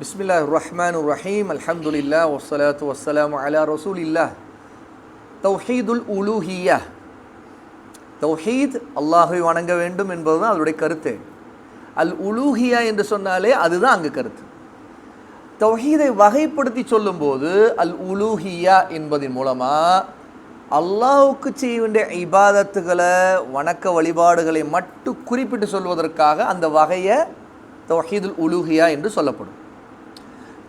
பிஸ்மில்லா ரஹ்மான் ரஹீம் அல்ஹம்துல்லா வஸ்ஸலாத்து வசலாம் அலா ரசூலில்லா தௌஹீதுல் உலூஹியா தௌஹீத் அல்லாஹை வணங்க வேண்டும் என்பதுதான் அதனுடைய கருத்து. அல் உலூஹியா என்று சொன்னாலே அதுதான் அங்கு கருத்து. தௌஹீதை வகைப்படுத்தி சொல்லும்போது அல் உலூஹியா என்பதன் மூலமாக அல்லாஹுக்கு செய்ய வேண்டிய இபாதத்துகளை வணக்க வழிபாடுகளை மட்டும் குறிப்பிட்டு சொல்வதற்காக அந்த வகையை தௌஹீதுல் உலூஹியா என்று சொல்லப்படும்.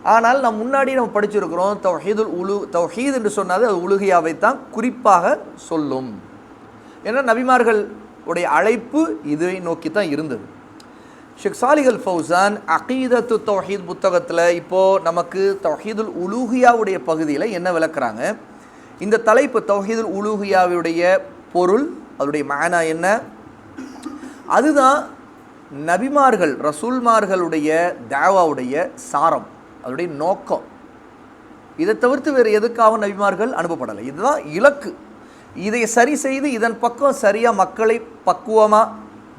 ஆனால் நாம் முன்னாடி நம்ம படிச்சிருக்கிறோம் தௌஹீதுல் உலு தௌஹீத் என்று சொன்னது அது உலுகியாவை தான் குறிப்பாக சொல்லும். ஏன்னா நபிமார்கள் உடைய அழைப்பு இதை நோக்கி தான் இருந்தது. ஷேக் சாலிகல் ஃபௌசான் அகீதத்து தௌஹீத் புத்தகத்தில் இப்போது நமக்கு தௌஹீதுல் உலூகியாவுடைய பகுதியில் என்ன விளக்குறாங்க? இந்த தலைப்பு தௌஹீதுல் உலூஹியாவுடைய பொருள் அதனுடைய மேனா என்ன? அதுதான் நபிமார்கள் ரசூல்மார்களுடைய தேவாவுடைய சாரம். அதனுடைய நோக்கம். இதை தவிர்த்து வேறு எதுக்காக நபிமார்கள் அனுப்பப்படலை? இதுதான் இலக்கு. இதை சரி செய்து இதன் பக்கம் சரியாக மக்களை பக்குவமாக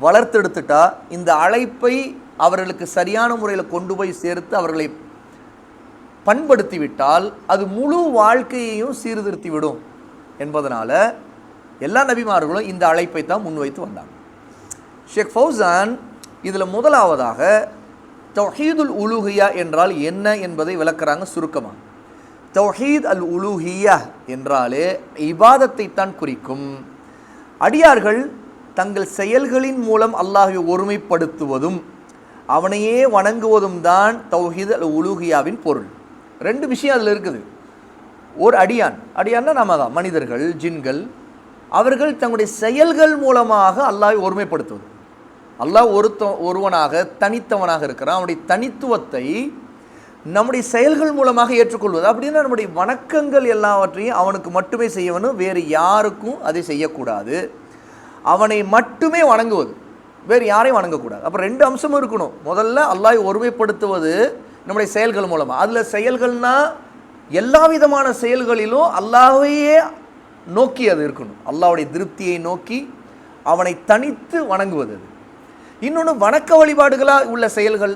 வளர்த்தெடுத்துட்டா இந்த அழைப்பை அவர்களுக்கு சரியான முறையில் கொண்டு போய் சேர்த்து அவர்களை பண்படுத்திவிட்டால் அது முழு வாழ்க்கையையும் சீர்திருத்தி விடும் எல்லா நபிமார்களும் இந்த அழைப்பை தான் முன்வைத்து வந்தாங்க. ஷேக் ஃபௌசான் இதில் முதலாவதாக தௌஹீதுல் உலூஹியா என்றால் என்ன என்பதை விளக்குறாங்க சுருக்கமாக தௌஹீத் அல் உலூஹியா என்றாலே இபாதத்தை தான் குறிக்கும். அடியார்கள் தங்கள் செயல்களின் மூலம் அல்லாஹை ஒருமைப்படுத்துவதும் அவனையே வணங்குவதும் தான் தௌஹீத் அல் உலூஹியாவின் பொருள். ரெண்டு விஷயம் அதில் இருக்குது. ஒரு அடியான் அடியான்னா நம்ம தான் மனிதர்கள் ஜின்கள் அவர்கள் தங்களுடைய செயல்கள் மூலமாக அல்லாஹை ஒருமைப்படுத்துவது. அல்லாஹ் ஒருத்த ஒருவனாக தனித்தவனாக இருக்கிறான். அவனுடைய தனித்துவத்தை நம்முடைய செயல்கள் மூலமாக ஏற்றுக்கொள்வது. அப்படின்னா நம்முடைய வணக்கங்கள் எல்லாவற்றையும் அவனுக்கு மட்டுமே செய்யவனும் வேறு யாருக்கும் அதை செய்யக்கூடாது. அவனை மட்டுமே வணங்குவது வேறு யாரையும் வணங்கக்கூடாது. அப்போ ரெண்டு அம்சமும் இருக்கணும். முதல்ல அல்லாஹ் ஒருமைப்படுத்துவது நம்முடைய செயல்கள் மூலமாக அதில் செயல்கள்னால் எல்லா விதமான செயல்களிலும் அல்லாஹையே நோக்கி அது இருக்கணும். அல்லாவுடைய திருப்தியை நோக்கி அவனை தனித்து வணங்குவது அது. இன்னொன்று வணக்க வழிபாடுகளாக உள்ள செயல்கள்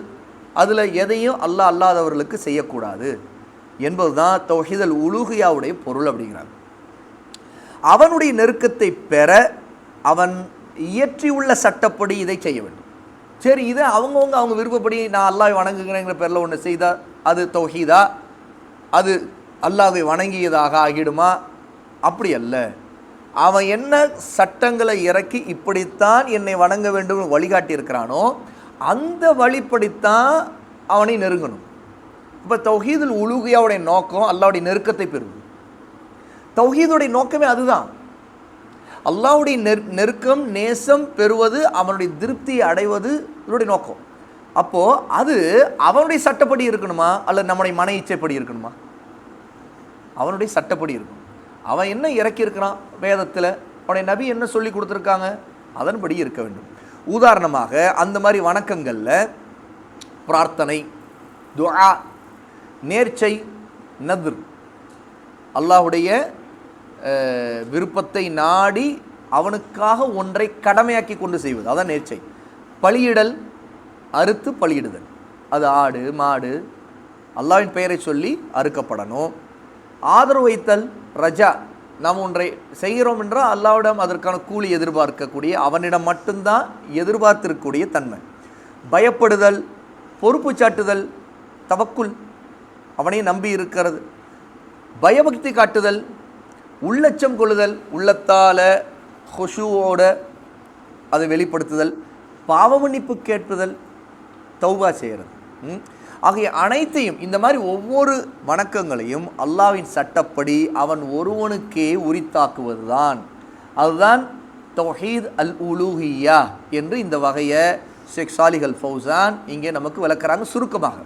அதில் எதையும் அல்லாஹ் அல்லாதவர்களுக்கு செய்யக்கூடாது என்பது தான் தௌஹிதல் உலுகியாவுடைய பொருள் அப்படிங்கிறாங்க. அவனுடைய நெருக்கத்தை பெற அவன் இயற்றியுள்ள சட்டப்படி இதை செய்ய வேண்டும். சரி இதை அவங்கவுங்க அவங்க விருப்பப்படி நான் அல்லாவை வணங்குகிறேங்கிற பேரில் ஒன்று செய்தால் அது தௌஹீதா? அது அல்லாஹை வணங்கியதாக ஆகிடுமா? அப்படி அல்ல. அவன் என்ன சட்டங்களை இறக்கி இப்படித்தான் என்னை வணங்க வேண்டும் வழிகாட்டியிருக்கிறானோ அந்த வழிப்படித்தான் அவனை நெருங்கணும். இப்போ தௌஹீதுல் உலுகியாவுடைய நோக்கம் அல்லாவுடைய நெருக்கத்தை பெறுவது. தௌஹீதுடைய நோக்கமே அதுதான். அல்லாவுடைய நெர் நெருக்கம் நேசம் பெறுவது அவனுடைய திருப்தியை அடைவது இதனுடைய நோக்கம். அப்போது அது அவனுடைய சட்டப்படி இருக்கணுமா? அல்லது நம்முடைய மன இச்சைப்படி இருக்கணுமா? அவனுடைய சட்டப்படி இருக்கணும். அவன் என்ன இறக்கியிருக்கிறான் வேதத்தில்? அவனுடைய நபி என்ன சொல்லி கொடுத்துருக்காங்க? அதன்படி இருக்க வேண்டும். உதாரணமாக அந்த மாதிரி வணக்கங்களில் பிரார்த்தனை துஆ நேர்ச்சை நதுர். அல்லாஹுடைய விருப்பத்தை நாடி அவனுக்காக ஒன்றை கடமையாக்கி கொண்டு செய்வது. அதான் நேர்ச்சை. பலியிடல் அறுத்து பலியிடுதல் அது ஆடு மாடு அல்லாவின் பெயரை சொல்லி அறுக்கப்படணும். ஆதரவு வைத்தல் ரஜா நாம் ஒன்றை செய்கிறோம் என்றால் அல்லாவிடம் அதற்கான கூலி எதிர்பார்க்கக்கூடிய அவனிடம் மட்டும்தான் எதிர்பார்த்திருக்கக்கூடிய தன்மை. பயப்படுதல் பொறுப்பு சாட்டுதல் தவக்குள் அவனை நம்பி இருக்கிறது. பயபக்தி காட்டுதல் உள்ளச்சம் கொள்ளுதல் உள்ளத்தால் ஹொஷுவோட அதை வெளிப்படுத்துதல் பாவமன்னிப்பு கேட்பதல் தௌபா செய்கிறது. ம்? ஆகிய அனைத்தையும் இந்த மாதிரி ஒவ்வொரு வணக்கங்களையும் அல்லாவின் சட்டப்படி அவன் ஒருவனுக்கே உரித்தாக்குவது தான் அதுதான் தொஹீத் அல் உலூஹியா என்று இந்த வகையை ஷேக் சாலிஹல் ஃபௌசான் இங்கே நமக்கு விளக்குறாங்க சுருக்கமாக.